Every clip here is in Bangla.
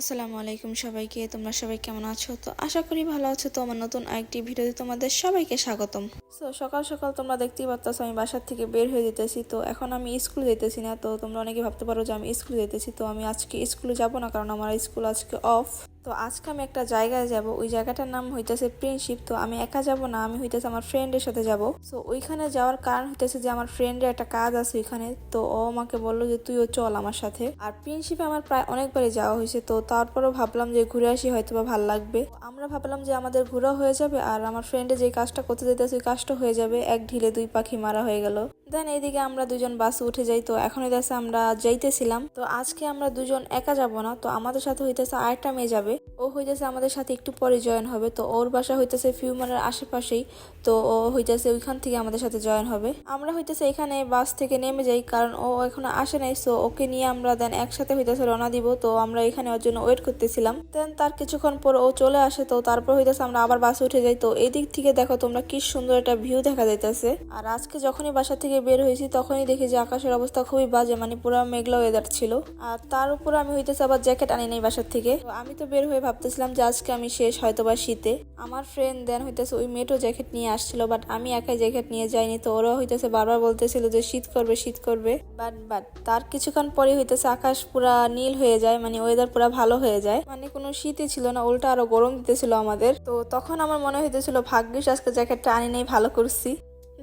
আসসালামু আলাইকুম সবাইকে, তোমরা সবাই কেমন আছো? তো আশা করি ভালো আছো। তো আমার নতুন আরেকটি ভিডিওতে তোমাদের সবাইকে স্বাগতম। তো সকাল সকাল তোমরা দেখতেই পাচ্ছ আমি বাসার থেকে বের হয়ে যেতেছি। তো এখন আমি স্কুল যেতেছি না, তো তোমরা অনেকে ভাবতে পারো যে আমি স্কুলে যেতেছি। তো আমি আজকে স্কুলে যাব না, কারণ আমার স্কুল আজকে অফ। তো আজকে আমি একটা জায়গায় যাব, ওই জায়গাটার নাম হইতেছে প্রিন্সিপ তো আমি একা যাব না, আমি হইতেছে আমার ফ্রেন্ডের সাথে যাব। তো ওইখানে যাওয়ার কারণ হইতেছে যে আমার ফ্রেন্ডের একটা কাজ আছে ওইখানে, তো ও আমাকে বলল যে তুইও চল আমার সাথে। আর প্রিন্সিপে আমার প্রায় অনেকবারই যাওয়া হয়েছে, তো তারপরও ভাবলাম যে ঘুরে আসি হয়তো বা ভালো লাগবে। আমরা ভাবলাম যে আমাদের ঘোরা হয়ে যাবে, আর আমার ফ্রেন্ডে যে কাজটা করতে যেতেছে ওই কাজটা হয়ে যাবে, এক ঢিলে দুই পাখি মারা হয়ে গেল। দেন এইদিকে আমরা দুজন বাসে উঠে যাই, তো এখন হইতেছে আমরা যাইতেছিলাম। তো আজকে আমরা দুজন একা যাব না, তো আমাদের সাথে হইতেছে আরেকটা মেয়ে যাবে ও হইতেছে আমাদের সাথে একটু পরে জয়েন হবে। তো ওর বাসা হইতেছে ফিউমারের আশেপাশেই। তো ও হইতেছে ওইখান থেকে আমাদের সাথে জয়েন হবে। আমরা হইতেছে এখানে বাস থেকে নেমে যাই, কারণ ও এখনও আসে নাই। সো ওকে নিয়ে আমরা দেন একসাথে হইতেছে রওনা দিব। তো আমরা এখানে ওর জন্য ওয়েট করতেছিলাম। দেন তার কিছুক্ষণ পর ও চলে আসে। তো তারপর হইতেছে আমরা আবার বাসে উঠে যাই। তো এই দিক থেকে দেখো তোমরা কি সুন্দর একটা ভিউ দেখা যাইতেছে। আর আজকে যখনই বাসা থেকে বের হয়েছি তখনই দেখি যে আকাশের অবস্থা খুবই বাজে মানে পুরো মেঘলা ওয়েদার ছিল। আর তার উপর আমি হইতেছে আবার জ্যাকেট আনি নাই বাসার থেকে। আমি তো বের হয়ে ভাবতেছিলাম যে আজকে আমি শেষ হয়তো বা শীতে। আমার ফ্রেন্ড দেন হইতেছে ওই মেয়েটো জ্যাকেট নিয়ে আসছিল বাট আমি একাই জ্যাকেট নিয়ে যাইনি, তো ওরা হইতেছে বারবার বলতেছিল যে শীত করবে শীত করবে। বাট বাট তার কিছুক্ষণ পরে হইতেছে আকাশ পুরা নীল হয়ে যায় মানে ওয়েদার পুরা ভালো হয়ে যায়। মানে কোনো শীতই ছিল না, উল্টা আরও গরম দিতেছিল আমাদের। তো তখন আমার মনে হইতেছিল, ভাগ্যিস আজকে জ্যাকেটটা আনি নাই, ভালো করছি।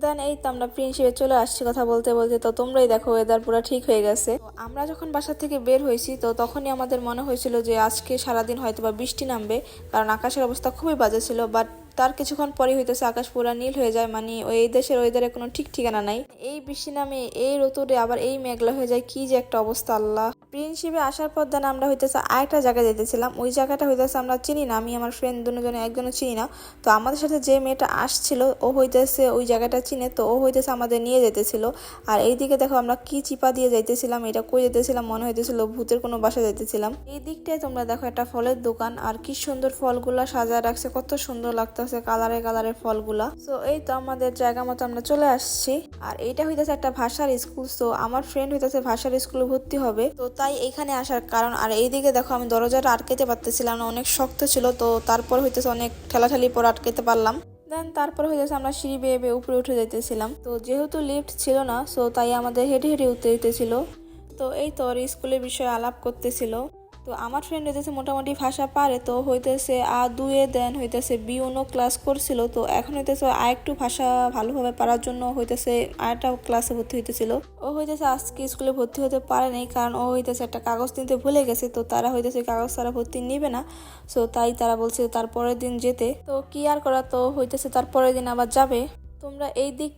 দেন এই তো আমরা প্রিন্সিপে চলে আসছি কথা বলতে বলতে। তো তোমরাই দেখো ওয়েদার পুরো ঠিক হয়ে গেছে। আমরা যখন বাসা থেকে বের হয়েছি, তো তখনই আমাদের মনে হয়েছিল যে আজকে সারাদিন হয়তো বা বৃষ্টি নামবে, কারণ আকাশের অবস্থা খুবই বাজে ছিল। বাট তার কিছুক্ষণ পরে হইতেছে আকাশ পুরা নীল হয়ে যায় মানে ওই দেশের ওয়েদারে কোনো ঠিক ঠিকানা নাই। এই বৃষ্টি নামে এই ঋতুরে আবার এই মেঘলা হয়ে যায়, কি যে একটা অবস্থা, আল্লাহ। প্রিন্সিপে আসার পর দেন আমরা হইতেছে আরেকটা জায়গায় যেতেছিলাম ওই জায়গাটা হইতেছে আমরা চিনি না, আমি, আমার ফ্রেন্ড দুজনে একজনও চিনি না। তো আমাদের সাথে যে মেয়েটা আসছিল, ও হইতেছে ওই জায়গাটা চিনে, তো ও হইতেছে আমাদের নিয়ে যেতেছিল আর এইদিকে দেখো আমরা কি চিপা দিয়ে যাইতেছিলাম, এটা কই যেতেছিলাম মনে হইতেছিল ভূতের কোনো বাসা যাইতেছিলাম। এই দিকটায় তোমরা দেখো একটা ফলের দোকান, আর কি সুন্দর ফলগুলা সাজায় রাখছে, কত সুন্দর লাগতেছে কালারে কালারের ফলগুলা। তো এই তো আমাদের জায়গা মতো আমরা চলে আসছি। আর এইটা হইতেছে একটা ভাষার স্কুল তো আমার ফ্রেন্ড হইতেছে ভাষার স্কুলে ভর্তি হবে। তো তাই এখানে আসার কারণ। আর এইদিকে দেখো, আমি দরজাটা আটকেতে পারতেছিলাম না, অনেক শক্ত ছিল, তো তারপর হইতেছে অনেক ঠেলাঠালি পর আটকেতে পারলাম। দেন তারপর হইতেছে আমরা সিঁড়ি বেয়ে বেয়ে উপরে উঠে যাইতেছিলাম। তো যেহেতু লিফট ছিল না সো তাই আমাদের হেঁটে হেঁটে উঠতে যেতেছিল তো এই তোর স্কুলের বিষয়ে আলাপ করতেছিল। তো আমার ফ্রেন্ড হইতেছে মোটামুটি ভাষা পারে, তো হইতেছে আ দুয়ে, দেন হইতেছে বিউনো ক্লাস করছিল, তো এখন হইতেছে আরেকটু ভাষা ভালোভাবে পারার জন্য হইতেছে আরেকটা ক্লাসে ভর্তি হইতেছিল। ও হইতেছে আজকে স্কুলে ভর্তি হতে পারে নাই, কারণ ও হইতেছে একটা কাগজ নিতে ভুলে গেছে, তো তারা হইতেছে কাগজ তারা ভর্তি নিবে না সো তাই তারা বলছে তার পরের দিন যেতে। তো কি আর করা, তো হইতেছে তার পরের দিন আবার যাবে। তোমরা এই দিক